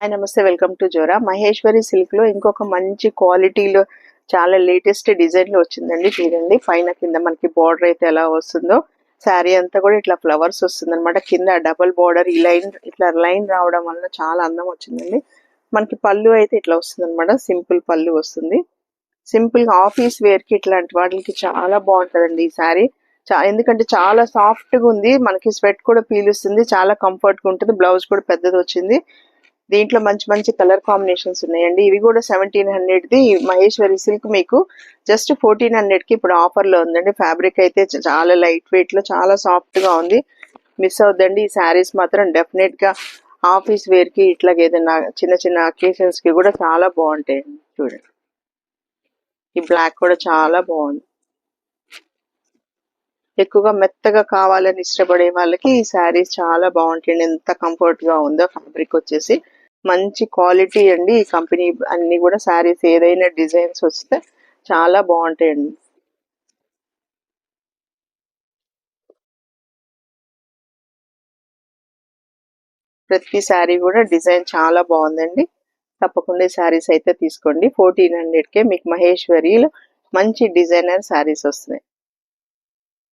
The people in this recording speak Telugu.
హాయ్ నమస్తే. వెల్కమ్ టు జోరా మహేశ్వరి సిల్క్లో ఇంకొక మంచి క్వాలిటీలో చాలా లేటెస్ట్ డిజైన్లో వచ్చిందండి. చూడండి పైన కింద మనకి బార్డర్ అయితే ఎలా వస్తుందో. శారీ అంతా కూడా ఇట్లా ఫ్లవర్స్ వస్తుంది అనమాట కింద డబల్ బార్డర్ ఈ లైన్ ఇట్లా లైన్ రావడం వల్ల చాలా అందం వచ్చిందండి. మనకి పళ్ళు అయితే ఇట్లా వస్తుంది అనమాట సింపుల్ పళ్ళు వస్తుంది. సింపుల్గా ఆఫీస్ వేర్కి ఇట్లాంటి వాటికి చాలా బాగుంటుందండి ఈ శారీ చా- ఎందుకంటే చాలా సాఫ్ట్గా ఉంది. మనకి స్వెట్ కూడా పీలుస్తుంది. చాలా కంఫర్ట్గా ఉంటుంది. బ్లౌజ్ కూడా పెద్దది వచ్చింది. దీంట్లో మంచి మంచి కలర్ కాంబినేషన్స్ ఉన్నాయండి. ఇవి కూడా seventeen hundred the Maheshwari silk మీకు జస్ట్ ఫోర్టీన్ హండ్రెడ్కి ఇప్పుడు ఆఫర్లో ఉందండి. ఫ్యాబ్రిక్ అయితే చాలా లైట్ వెయిట్లో చాలా సాఫ్ట్గా ఉంది. మిస్ అవుద్దండి. ఈ శారీస్ మాత్రం డెఫినెట్గా ఆఫీస్ వేర్కి ఇట్లాగ ఏదైనా చిన్న చిన్న అకేషన్స్కి కూడా చాలా బాగుంటాయండి. చూడండి. ఈ బ్లాక్ కూడా చాలా బాగుంది. ఎక్కువగా మెత్తగా కావాలని ఇష్టపడే వాళ్ళకి ఈ శారీస్ చాలా బాగుంటాయండి. ఎంత కంఫర్ట్గా ఉందో ఫ్యాబ్రిక్ వచ్చేసి. మంచి క్వాలిటీ అండి ఈ కంపెనీ. అన్ని కూడా శారీస్ ఏదైనా డిజైన్స్ వస్తే చాలా బాగుంటాయండి. ప్రతి శారీ కూడా డిజైన్ చాలా బాగుందండి. తప్పకుండా ఈ శారీస్ అయితే తీసుకోండి. ఫోర్టీన్ హండ్రెడ్కే మీకు మహేశ్వరిలో మంచి డిజైనర్ శారీస్ వస్తున్నాయి.